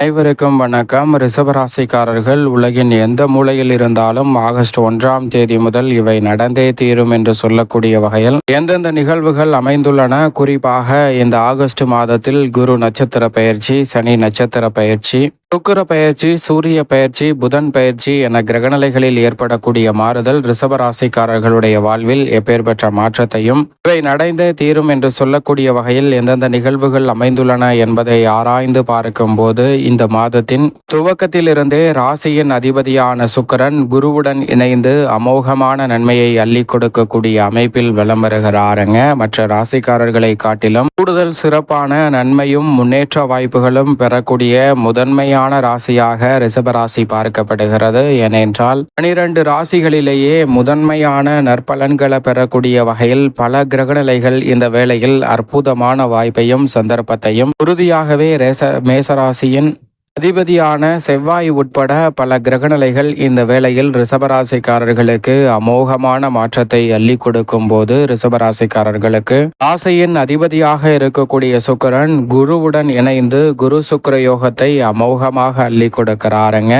அனைவருக்கும் வணக்கம். ரிசபராசிக்காரர்கள் உலகின் எந்த மூலையில் இருந்தாலும் ஆகஸ்ட் ஒன்றாம் தேதி முதல் இவை நடந்தே தீரும் என்று சொல்லக்கூடிய வகையில் எந்தெந்த நிகழ்வுகள் அமைந்துள்ளன? குறிப்பாக இந்த ஆகஸ்ட் மாதத்தில் குரு நட்சத்திர பயிற்சி சனி நட்சத்திர பயிற்சி சுக்கிர பயிற்சி சூரிய பயிற்சி புதன் பயிற்சி என கிரகநிலைகளில் ஏற்படக்கூடிய மாறுதல் ரிசவராசிக்காரர்களுடைய வாழ்வில் எப்பேற்பட்ட மாற்றத்தையும் இவை நடைந்தே தீரும் என்று சொல்லக்கூடிய வகையில் எந்தெந்த நிகழ்வுகள் அமைந்துள்ளன என்பதை ஆராய்ந்து பார்க்கும்போது இந்த மாதத்தின் துவக்கத்திலிருந்தே ராசியின் அதிபதியான சுக்கிரன் குருவுடன் இணைந்து அமோகமான நன்மையை அள்ளி கொடுக்கக்கூடிய அமைப்பில் வலம் வருகிறாருங்க. மற்ற ராசிக்காரர்களை காட்டிலும் கூடுதல் சிறப்பான நன்மையும் முன்னேற்ற வாய்ப்புகளும் பெறக்கூடிய முதன்மையான ராசியாக ரிஷபராசி பார்க்கப்படுகிறது. ஏனென்றால் பனிரெண்டு ராசிகளிலேயே முதன்மையான நற்பலன்களை பெறக்கூடிய வகையில் பல கிரகநிலைகள் இந்த வேளையில் அற்புதமான வாய்ப்பையும் சந்தர்ப்பத்தையும் உறுதியாகவே ரேச மேசராசியின் அதிபதியான செவ்வாய் உட்பட பல கிரகநிலைகள் இந்த வேளையில் ரிசபராசிக்காரர்களுக்கு அமோகமான மாற்றத்தை அள்ளி கொடுக்கும் போது ரிசபராசிக்காரர்களுக்கு ஆசையின் அதிபதியாக இருக்கக்கூடிய சுக்கிரன் குருவுடன் இணைந்து குரு சுக்கர யோகத்தை அமோகமாக அள்ளி கொடுக்கிறாருங்க.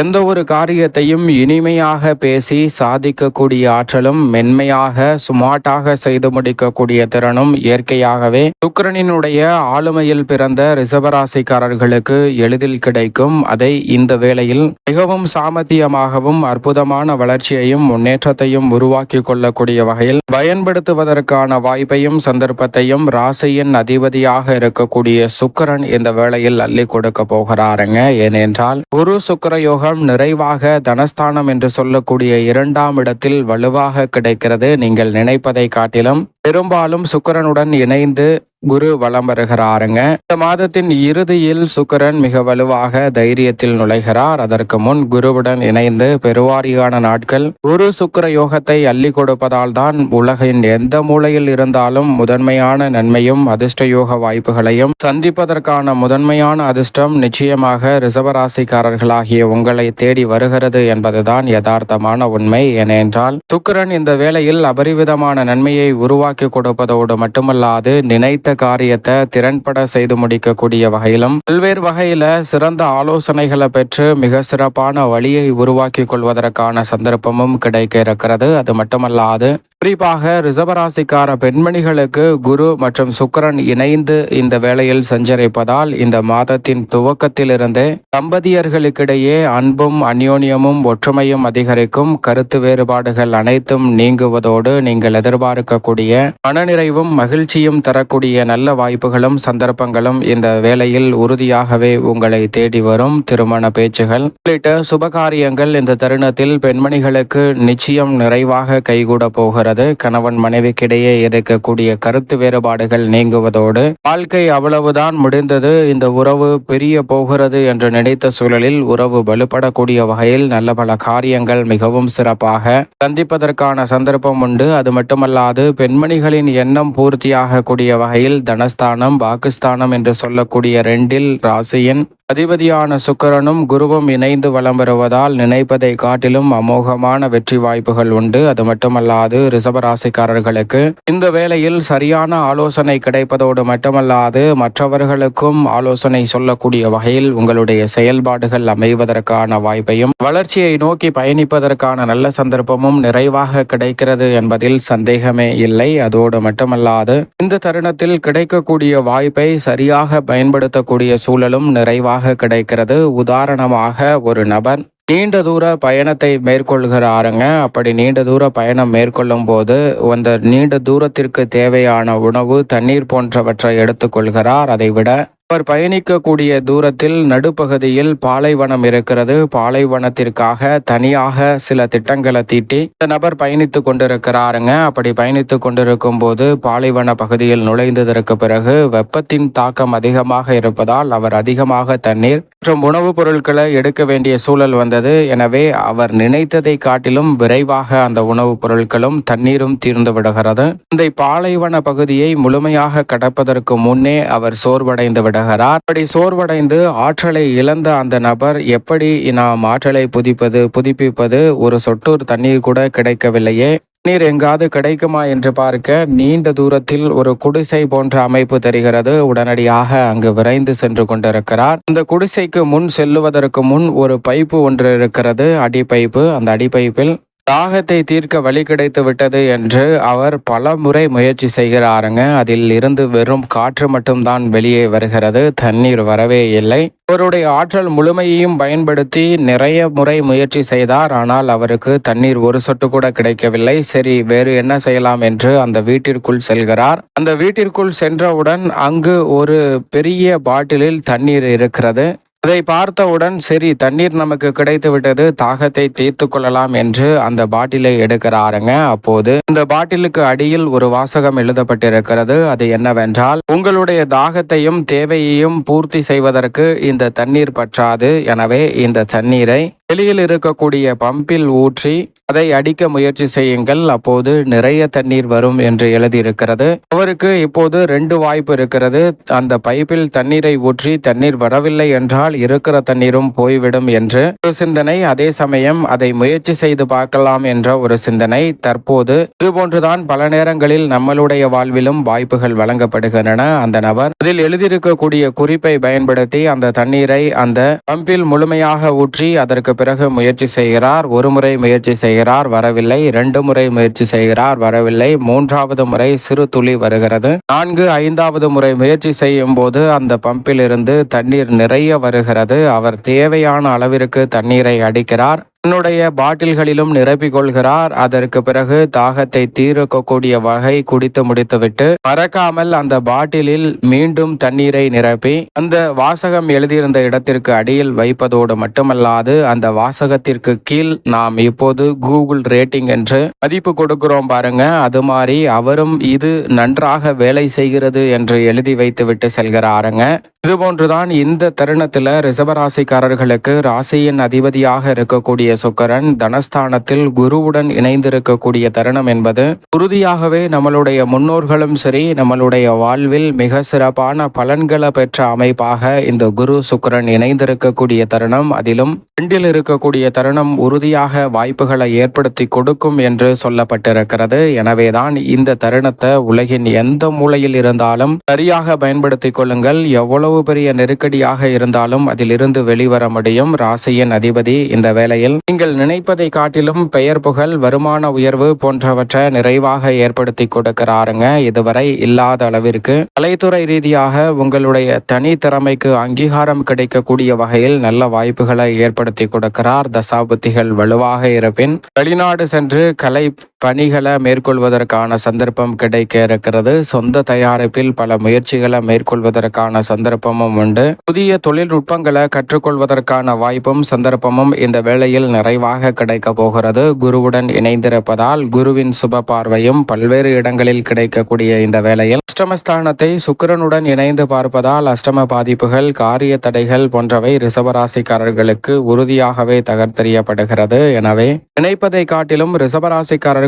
எந்த ஒரு காரியத்தையும் இனிமையாக பேசி சாதிக்கக்கூடிய ஆற்றலும் மென்மையாக சுமார்ட்டாக செய்து முடிக்கக்கூடிய திறனும் இயற்கையாகவே சுக்கிரனினுடைய ஆளுமையில் பிறந்த ரிசபராசிக்காரர்களுக்கு எளிதில் கிடைக்கும். அதை இந்த வேளையில் மிகவும் சாமர்த்தியமாகவும் அற்புதமான வளர்ச்சியையும் முன்னேற்றத்தையும் உருவாக்கி கொள்ளக்கூடிய வகையில் பயன்படுத்துவதற்கான வாய்ப்பையும் சந்தர்ப்பத்தையும் ராசியின் அதிபதியாக இருக்கக்கூடிய சுக்கரன் இந்த வேளையில் அள்ளி கொடுக்க போகிறாருங்க. ஏனென்றால் குரு சுக்கிர யோகம் நிறைவாக தனஸ்தானம் என்று சொல்லக்கூடிய இரண்டாம் இடத்தில் வலுவாக கிடைக்கிறது. நீங்கள் நினைப்பதை காட்டிலும் பெரும்பாலும் சுக்கிரனுடன் இணைந்து குரு வலம் வருகிறாருங்க. இந்த மாதத்தின் இறுதியில் சுக்கரன் மிக வலுவாக தைரியத்தில் நுழைகிறார். அதற்கு முன் குருவுடன் இணைந்து பெருவாரியான நாட்கள் குரு சுக்கர யோகத்தை அள்ளி கொடுப்பதால் தான் உலகின் எந்த மூலையில் இருந்தாலும் முதன்மையான நன்மையும் அதிர்ஷ்ட யோக வாய்ப்புகளையும் சந்திப்பதற்கான முதன்மையான அதிர்ஷ்டம் நிச்சயமாக ரிசவராசிக்காரர்களாகிய உங்களை தேடி வருகிறது என்பதுதான் யதார்த்தமான உண்மை. ஏனென்றால் சுக்கிரன் இந்த வேளையில் அபரிவிதமான நன்மையை உருவாக்கி கொடுப்பதோடு மட்டுமல்லாது நினைத்த காரியத்தை திறன்பட செய்து முடிக்கக்கூடிய வகையிலும் பல்வேறு வகையில சிறந்த ஆலோசனைகளை பெற்று மிக சிறப்பான வழியை உருவாக்கி கொள்வதற்கான சந்தர்ப்பமும் கிடைக்க இருக்கிறது. அது மட்டுமல்லாது குறிப்பாக ரிசபராசிக்கார பெண்மணிகளுக்கு குரு மற்றும் சுக்கிரன் இணைந்து இந்த வேளையில் சஞ்சரிப்பதால் இந்த மாதத்தின் துவக்கத்திலிருந்தே தம்பதியர்களுக்கிடையே அன்பும் அந்யோன்யமும் ஒற்றுமையும் அதிகரிக்கும். கருத்து வேறுபாடுகள் அனைத்தும் நீங்குவதோடு நீங்கள் எதிர்பார்க்கக்கூடிய மனநிறைவும் மகிழ்ச்சியும் தரக்கூடிய நல்ல வாய்ப்புகளும் சந்தர்ப்பங்களும் இந்த வேளையில் உறுதியாகவே உங்களை தேடி வரும். திருமண பேச்சுகள் உள்ளிட்ட சுபகாரியங்கள் இந்த தருணத்தில் பெண்மணிகளுக்கு நிச்சயம் நிறைவாக கைகூட போகிறது. கணவன் மனைவிக்கிடையே இருக்கக்கூடிய கருத்து வேறுபாடுகள் நீங்குவதோடு வாழ்க்கை அவ்வளவுதான் முடிந்தது. இந்த உறவு பெரிய போகிறது என்று நினைத்த சூழலில் உறவு வலுப்படக்கூடிய வகையில் நல்ல பல காரியங்கள் மிகவும் சிறப்பாக சந்திப்பதற்கான சந்தர்ப்பம் உண்டு. அது மட்டுமல்லாது பெண்மணிகளின் எண்ணம் பூர்த்தியாகக்கூடிய வகையில் தனஸ்தானம் பாகிஸ்தானம் என்று சொல்லக்கூடிய ரெண்டில் ராசியின் அதிபதியான சுக்கரனும் குருவும் இணைந்து வலம் வருவதால் நினைப்பதை காட்டிலும் அமோகமான வெற்றி வாய்ப்புகள் உண்டு. அது மட்டுமல்லாது ரிசபராசிக்காரர்களுக்கு இந்த வேளையில் சரியான ஆலோசனை கிடைப்பதோடு மட்டுமல்லாது மற்றவர்களுக்கும் ஆலோசனை சொல்லக்கூடிய வகையில் உங்களுடைய செயல்பாடுகள் அமைவதற்கான வாய்ப்பையும் வளர்ச்சியை நோக்கி பயணிப்பதற்கான நல்ல சந்தர்ப்பமும் நிறைவாக கிடைக்கிறது என்பதில் சந்தேகமே இல்லை. அதோடு மட்டுமல்லாது இந்த தருணத்தில் கிடைக்கக்கூடிய வாய்ப்பை சரியாக பயன்படுத்தக்கூடிய சூழலும் நிறைவாக கிடைக்கிறது. உதாரணமாக ஒரு நபர் நீண்ட தூர பயணத்தை மேற்கொள்கிறாருங்க. அப்படி நீண்ட தூர பயணம் மேற்கொள்ளும் போது அந்த நீண்ட தூரத்திற்கு தேவையான உணவு தண்ணீர் போன்றவற்றை எடுத்துக்கொள்கிறார். அதை விட அவர் பயணிக்கக்கூடிய தூரத்தில் நடுப்பகுதியில் பாலைவனம் இருக்கிறது. பாலைவனத்திற்காக தனியாக சில திட்டங்களை தீட்டி இந்த நபர் பயணித்து கொண்டிருக்கிறாருங்க. அப்படி பயணித்து கொண்டிருக்கும் போது பாலைவன பகுதியில் நுழைந்ததற்கு பிறகு வெப்பத்தின் தாக்கம் அதிகமாக இருப்பதால் அவர் அதிகமாக தண்ணீர் மற்றும் உணவுப் பொருட்களை எடுக்க வேண்டிய சூழல் வந்தது. எனவே அவர் நினைத்ததை காட்டிலும் விரைவாக அந்த உணவுப் பொருட்களும் தண்ணீரும் தீர்ந்து விடுகிறது. இந்த பாலைவன பகுதியை முழுமையாக கடப்பதற்கு முன்னே அவர் சோர்வடைந்து விடுகிறார் அப்படி சோர்வடைந்து ஆற்றலை இழந்த அந்த நபர் எப்படி நாம் ஆற்றலை புதிப்பது புதுப்பிப்பது? ஒரு சொட்டூர் தண்ணீர் கூட கிடைக்கவில்லையே. நீர் எங்காவது கிடைக்குமா என்று பார்க்க நீண்ட தூரத்தில் ஒரு குடிசை போன்ற அமைப்பு தெரிகிறது. உடனடியாக அங்கு விரைந்து சென்று கொண்டிருக்கிறார். அந்த குடிசைக்கு முன் செல்லுவதற்கு முன் ஒரு பைப்பு ஒன்று இருக்கிறது. அடிப்பைப்பு. அந்த அடிப்பைப்பில் தாகத்தை தீர்க்க வழி கிடைத்து விட்டது என்று அவர் பல முறை முயற்சி செய்கிறாருங்க. அதில் இருந்து வெறும் காற்று மட்டும்தான் வெளியே வருகிறது. தண்ணீர் வரவே இல்லை. அவருடைய ஆற்றல் முழுமையையும் பயன்படுத்தி நிறைய முறை முயற்சி செய்தார். ஆனால் அவருக்கு தண்ணீர் ஒரு சொட்டு கூட கிடைக்கவில்லை. சரி வேறு என்ன செய்யலாம் என்று அந்த வீட்டிற்குள் செல்கிறார். அந்த வீட்டிற்குள் சென்றவுடன் அங்கு ஒரு பெரிய பாட்டிலில் தண்ணீர் இருக்கிறது. அதை பார்த்தவுடன் சரி தண்ணீர் நமக்கு கிடைத்து விட்டது தாகத்தை தீர்த்து கொள்ளலாம் என்று அந்த பாட்டிலை எடுக்கிறாருங்க. அப்போது இந்த பாட்டிலுக்கு அடியில் ஒரு வாசகம் எழுதப்பட்டிருக்கிறது. அது என்னவென்றால் உங்களுடைய தாகத்தையும் தேவையையும் பூர்த்தி செய்வதற்கு இந்த தண்ணீர் பற்றாது. எனவே இந்த தண்ணீரை வெளியில் இருக்கக்கூடிய பம்பில் ஊற்றி அதை அடிக்க முயற்சி செய்யுங்கள். அப்போது நிறைய தண்ணீர் வரும் என்று எழுதியிருக்கிறது. அவருக்கு இப்போது ரெண்டு வாய்ப்பு இருக்கிறது. அந்த பைப்பில் தண்ணீரை ஊற்றி தண்ணீர் வரவில்லை என்றால் இருக்கிற தண்ணீரும் போய்விடும் என்று. ஒரு சிந்தனை அதே சமயம் அதை முயற்சி செய்து பார்க்கலாம் என்ற ஒரு சிந்தனை. தற்போது இதுபோன்றுதான் பல நேரங்களில் நம்மளுடைய வாழ்விலும் வாய்ப்புகள் வழங்கப்படுகின்றன. அந்த நபர் அதில் எழுதியிருக்கக்கூடிய குறிப்பை பயன்படுத்தி அந்த தண்ணீரை அந்த பம்பில் முழுமையாக ஊற்றி அதற்கு பிறகு முயற்சி செய்கிறார் ஒரு முறை முயற்சி செய்கிறார் வரவில்லை இரண்டு முறை முயற்சி செய்கிறார் வரவில்லை மூன்றாவது முறை சிறு துளி வருகிறது. நான்கு ஐந்தாவது முறை முயற்சி செய்யும் போது அந்த பம்பில் இருந்து தண்ணீர் நிறைய வருகிறது. அவர் தேவையான அளவிற்கு தண்ணீரை அடிக்கிறார். தன்னுடைய பாட்டில்களிலும் நிரப்பிக் கொள்கிறார் அதற்கு பிறகு தாகத்தை தீர்க்கக்கூடிய வகை குடித்து முடித்துவிட்டு மறக்காமல் அந்த பாட்டிலில் மீண்டும் தண்ணீரை நிரப்பி அந்த வாசகம் எழுதியிருந்த இடத்திற்கு அடியில் வைப்பதோடு மட்டுமல்லாது அந்த வாசகத்திற்கு கீழ் நாம் இப்போது கூகுள் ரேட்டிங் என்று மதிப்பு கொடுக்கிறோம் பாருங்க. அது மாதிரி அவரும் இது நன்றாக வேலை செய்கிறது என்று எழுதி வைத்துவிட்டு செல்கிறாருங்க. இதுபோன்றுதான் இந்த தருணத்தில் ரிசபராசிக்காரர்களுக்கு ராசியின் அதிபதியாக இருக்கக்கூடிய சுக்கரன் தனஸ்தானத்தில் குருவுடன் இணைந்திருக்கக்கூடிய தருணம் என்பது உறுதியாகவே நம்மளுடைய முன்னோர்களும் சரி நம்மளுடைய வாழ்வில் மிக சிறப்பான பலன்களை பெற்ற அமைப்பாக இந்த குரு சுக்கரன் இணைந்திருக்கக்கூடிய தருணம். அதிலும் ரெண்டில் இருக்கக்கூடிய தருணம் உறுதியாக வாய்ப்புகளை ஏற்படுத்தி கொடுக்கும் என்று சொல்லப்பட்டிருக்கிறது. எனவேதான் இந்த தருணத்தை உலகின் எந்த மூலையில் இருந்தாலும் சரியாக பயன்படுத்தி கொள்ளுங்கள். எவ்வளவு பெரிய நெருக்கடியாக இருந்தாலும் அதிலிருந்து வெளிவர முடியும். ராசியின் அதிபதி இந்த வேளையில் நீங்கள் நினைப்பதை காட்டிலும் பெயர் புகழ் வருமான உயர்வு போன்றவற்றை நிறைவாக ஏற்படுத்தி கொடுக்கிறாருங்க. இதுவரை இல்லாத அளவிற்கு கலைத்துறை ரீதியாக உங்களுடைய தனி திறமைக்கு அங்கீகாரம் கிடைக்கக்கூடிய வகையில் நல்ல வாய்ப்புகளை ஏற்படுத்தி கொடுக்கிறார். தசாபுத்திகள் வலுவாக இருப்பின் வெளிநாடு சென்று கலை பணிகளை மேற்கொள்வதற்கான சந்தர்ப்பம் கிடைக்க இருக்கிறது சொந்த தயாரிப்பில் பல முயற்சிகளை மேற்கொள்வதற்கான சந்தர்ப்பமும் உண்டு. புதிய தொழில்நுட்பங்களை கற்றுக்கொள்வதற்கான வாய்ப்பும் சந்தர்ப்பமும் இந்த வேளையில் நிறைவாக கிடைக்க போகிறது. குருவுடன் இணைந்திருப்பதால் குருவின் சுப பார்வையும் பல்வேறு இடங்களில் கிடைக்கக்கூடிய இந்த வேளையில் அஷ்டமஸ்தானத்தை சுக்கிரனுடன் இணைந்து பார்ப்பதால் அஷ்டம பாதிப்புகள் காரிய தடைகள் போன்றவை ரிசபராசிக்காரர்களுக்கு உறுதியாகவே தகர்த்தெறியப்படுகிறது. எனவே நினைப்பதை காட்டிலும்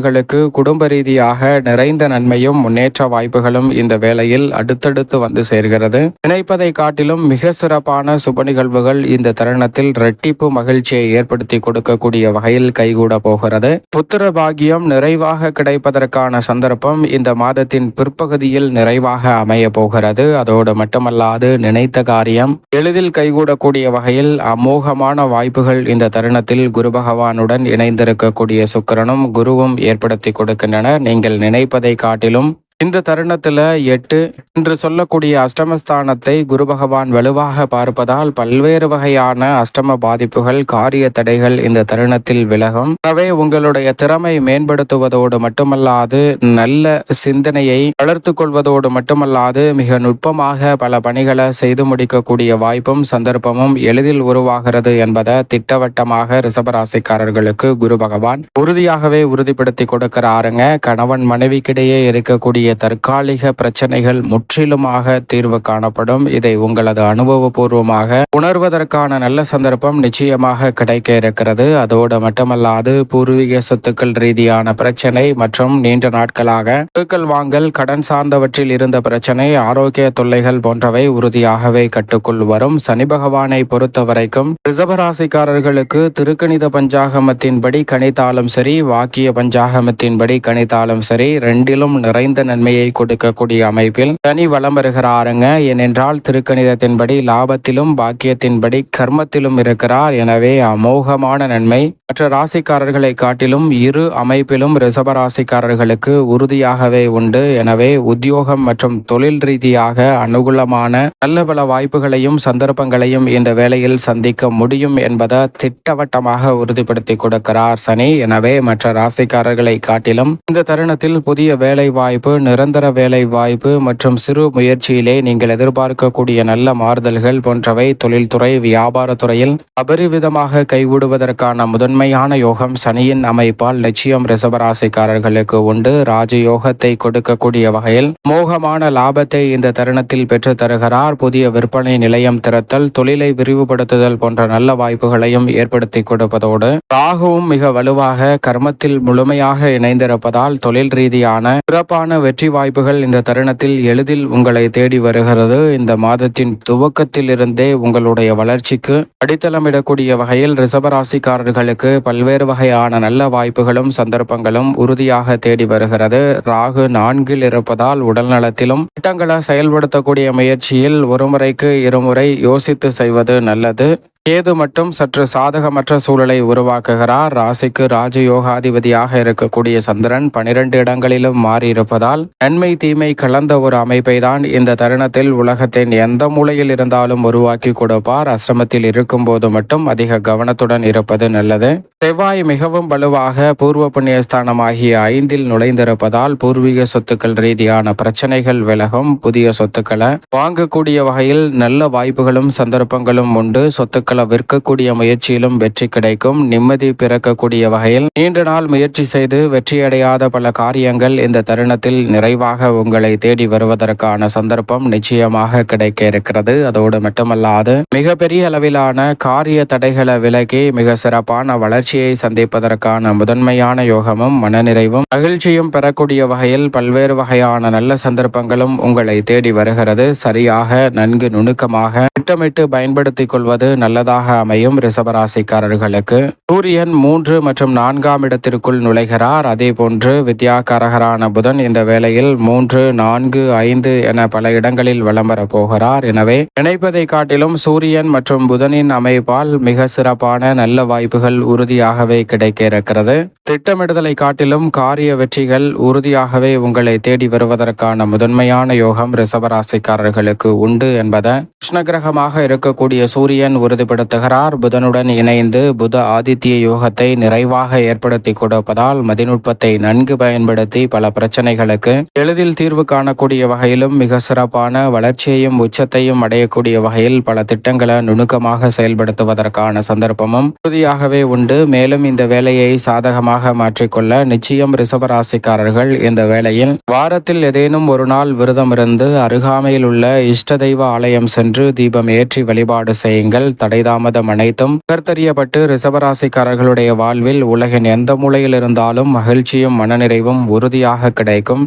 அவர்களுக்கு குடும்ப ரீதியாக நிறைந்த நன்மையும் முன்னேற்ற வாய்ப்புகளும் இந்த வேளையில் அடுத்தடுத்து வந்து சேர்கிறது. நினைப்பதை காட்டிலும் மிக சிறப்பான சுப நிகழ்வுகள் இந்த தருணத்தில் இரட்டிப்பு மகிழ்ச்சியை ஏற்படுத்தி கொடுக்கக்கூடிய வகையில் கைகூட போகிறது. புத்திர பாகியம் நிறைவாக கிடைப்பதற்கான சந்தர்ப்பம் இந்த மாதத்தின் பிற்பகுதியில் நிறைவாக அமைய போகிறது. அதோடு மட்டுமல்லாது நினைத்த காரியம் எளிதில் கைகூடக்கூடிய வகையில் அமோகமான வாய்ப்புகள் இந்த தருணத்தில் குரு பகவானுடன் இணைந்திருக்கக்கூடிய சுக்கரனும் குருவும் ஏற்படுத்தி கொடுக்கின்றன நீங்கள் நினைப்பதை காட்டிலும் இந்த தருணத்துல எட்டு என்று சொல்லக்கூடிய அஷ்டமஸ்தானத்தை குரு பகவான் வலுவாக பார்ப்பதால் பல்வேறு வகையான அஷ்டம பாதிப்புகள் காரிய தடைகள் இந்த தருணத்தில் விலகும். எனவே உங்களுடைய திறமை மேம்படுத்துவதோடு மட்டுமல்லாது நல்ல சிந்தனையை வளர்த்து கொள்வதோடு மட்டுமல்லாது மிக நுட்பமாக பல பணிகளை செய்து முடிக்கக்கூடிய வாய்ப்பும் சந்தர்ப்பமும் எளிதில் உருவாகிறது என்பதை திட்டவட்டமாக ரிசபராசிக்காரர்களுக்கு குரு பகவான் உறுதியாகவே உறுதிப்படுத்தி கொடுக்கிறாருங்க. கணவன் மனைவிக்கிடையே இருக்கக்கூடிய இருக்கக்கூடிய தற்காலிக பிரச்சனைகள் முற்றிலுமாக தீர்வு காணப்படும். இதை உங்களது அனுபவபூர்வமாக உணர்வதற்கான நல்ல சந்தர்ப்பம் நிச்சயமாக கிடைக்க இருக்கிறது. அதோடு மட்டுமல்லாது பூர்வீக சொத்துக்கள் ரீதியான பிரச்சனை மற்றும் நீண்ட நாட்களாக சொத்துக்கள் வாங்கல் கடன் சார்ந்தவற்றில் இருந்த பிரச்சனை ஆரோக்கிய தொல்லைகள் போன்றவை உறுதியாகவே கட்டுக்குள் வரும். சனி பகவானை பொறுத்த வரைக்கும் ரிசபராசிக்காரர்களுக்கு திருக்கணித பஞ்சாகமத்தின்படி கணித்தாலும் சரி வாக்கிய பஞ்சாகமத்தின்படி கணித்தாலும் சரி ரெண்டிலும் நிறைந்த நன்மையை கொடுக்கக்கூடிய அமைப்பில் சனி வலம் வருகிறாருங்க. ஏனென்றால் திருக்கணிதத்தின்படி லாபத்திலும் பாக்கியத்தின்படி கர்மத்திலும் இருக்கிறார். எனவே அமோகமான நன்மை. மற்ற ராசிக்காரர்களை காட்டிலும் இரு அமைப்பிலும் ரிசபராசிக்காரர்களுக்கு உறுதியாகவே உண்டு. எனவே உத்தியோகம் மற்றும் தொழில் ரீதியாக அனுகூலமான நல்ல பல வாய்ப்புகளையும் சந்தர்ப்பங்களையும் இந்த வேளையில் சந்திக்க முடியும் என்பதை திட்டவட்டமாக உறுதிப்படுத்தி கொடுக்கிறார் சனி. எனவே மற்ற ராசிக்காரர்களை காட்டிலும் இந்த தருணத்தில் புதிய வேலை வாய்ப்பு நிரந்தர வேலை வாய்ப்பு மற்றும் சிறு முயற்சியிலே நீங்கள் எதிர்பார்க்கக்கூடிய நல்ல மாறுதல்கள் போன்றவை தொழில்துறை வியாபாரத்துறையில் அபரிவிதமாக கைவிடுவதற்கான முதன்மையான யோகம் சனியின் அமைப்பால் நிச்சயம் ரிசபராசிக்காரர்களுக்கு உண்டு. ராஜயோகத்தை கொடுக்கக்கூடிய வகையில் மோகமான லாபத்தை இந்த தருணத்தில் பெற்று தருகிறார். புதிய விற்பனை நிலையம் திறத்தல் தொழிலை விரிவுபடுத்துதல் போன்ற நல்ல வாய்ப்புகளையும் ஏற்படுத்தி கொடுப்பதோடு ராகுவும் மிக வலுவாக கர்மத்தில் முழுமையாக இணைந்திருப்பதால் தொழில் ரீதியான சிறப்பான வெற்றி வெற்றி வாய்ப்புகள் இந்த தருணத்தில் எளிதில் உங்களை தேடி வருகிறது. இந்த மாதத்தின் துவக்கத்திலிருந்தே உங்களுடைய வளர்ச்சிக்கு அடித்தளமிடக்கூடிய வகையில் ரிசபராசிக்காரர்களுக்கு பல்வேறு வகையான நல்ல வாய்ப்புகளும் சந்தர்ப்பங்களும் உறுதியாக தேடி வருகிறது. ராகு நான்கில் இருப்பதால் உடல் நலத்திலும் திட்டங்களை செயல்படுத்தக்கூடிய முயற்சியில் ஒருமுறைக்கு இருமுறை யோசித்து செய்வது நல்லது. கேது மட்டும் சற்று சாதகமற்ற சூழலை உருவாக்குகிறார். ராசிக்கு ராஜயோகாதிபதியாக இருக்கக்கூடிய சந்திரன் பனிரெண்டு இடங்களிலும் மாறியிருப்பதால் நன்மை தீமை கலந்த ஒரு அமைப்பை தான் இந்த தருணத்தில் உலகத்தின் எந்த மூலையில் இருந்தாலும் உருவாக்கி கொடுப்பார். அசிரமத்தில் இருக்கும்போது மட்டும் அதிக கவனத்துடன் இருப்பது நல்லது. செவ்வாய் மிகவும் வலுவாக பூர்வ புண்ணியஸ்தானமாகிய ஐந்தில் நுழைந்திருப்பதால் பூர்வீக சொத்துக்கள் ரீதியான பிரச்சனைகள் விலகும். புதிய சொத்துக்களை வாங்கக்கூடிய வகையில் நல்ல வாய்ப்புகளும் சந்தர்ப்பங்களும் உண்டு. சொத்துக்கள் விற்கக்கூடிய முயற்சியிலும் வெற்றி கிடைக்கும். நிம்மதி பிறக்கக்கூடிய வகையில் நீண்ட நாள் முயற்சி செய்து வெற்றியடையாத பல காரியங்கள் இந்த தருணத்தில் நிறைவாக உங்களை தேடி வருவதற்கான சந்தர்ப்பம் நிச்சயமாக கிடைக்க இருக்கிறது. அதோடு மட்டுமல்லாது மிகப்பெரிய அளவிலான காரிய தடைகளை விலகி மிக சிறப்பான வளர்ச்சியை சந்திப்பதற்கான முதன்மையான யோகமும் மனநிறைவும் மகிழ்ச்சியும் பெறக்கூடிய வகையில் பல்வேறு வகையான நல்ல சந்தர்ப்பங்களும் உங்களை தேடி வருகிறது. சரியாக நன்கு நுணுக்கமாக திட்டமிட்டு பயன்படுத்திக் கொள்வது நல்லதாக அமையும் ரிசபராசிக்காரர்களுக்கு சூரியன் மூன்று மற்றும் நான்காம் இடத்திற்குள் நுழைகிறார். அதே போன்று வித்யாகாரகரான புதன் இந்த வேளையில் மூன்று நான்கு ஐந்து என பல இடங்களில் வலம் போகிறார். எனவே நினைப்பதை காட்டிலும் சூரியன் மற்றும் புதனின் அமைப்பால் மிக சிறப்பான நல்ல வாய்ப்புகள் உறுதியாகவே கிடைக்க இருக்கிறது திட்டமிடுதலை காட்டிலும் காரிய வெற்றிகள் உறுதியாகவே உங்களை தேடி வருவதற்கான முதன்மையான யோகம் ரிசபராசிக்காரர்களுக்கு உண்டு என்பதை கிருஷ்ணகிரகமாக இருக்கக்கூடிய சூரியன் உறுதிப்படுத்துகிறார். புதனுடன் இணைந்து புத ஆதித்ய யோகத்தை நிறைவாக ஏற்படுத்தி கொடுப்பதால் மதிநுட்பத்தை நன்கு பயன்படுத்தி பல பிரச்சனைகளுக்கு எளிதில் தீர்வு காணக்கூடிய வகையிலும் மிக சிறப்பான வளர்ச்சியையும் உச்சத்தையும் அடையக்கூடிய வகையில் பல திட்டங்களை நுணுக்கமாக செயல்படுத்துவதற்கான சந்தர்ப்பமும் உறுதியாகவே உண்டு. மேலும் இந்த வேலையை சாதகமாக மாற்றிக்கொள்ள நிச்சயம் ரிசபராசிக்காரர்கள் இந்த வேளையில் வாரத்தில் ஏதேனும் ஒரு நாள் விரதம் இருந்து அருகாமையில் உள்ள இஷ்ட தெய்வ ஆலயம் சென்று தீபம் ஏற்றி வழிபாடு செய்யுங்கள். தடைதாமதம் அனைத்தும் கர்த்தறியப்பட்டு ரிசவராசிக்காரர்களுடைய வாழ்வில் உலகின் எந்த மூலையில் இருந்தாலும் மகிழ்ச்சியும் மனநிறைவும் உறுதியாக கிடைக்கும்.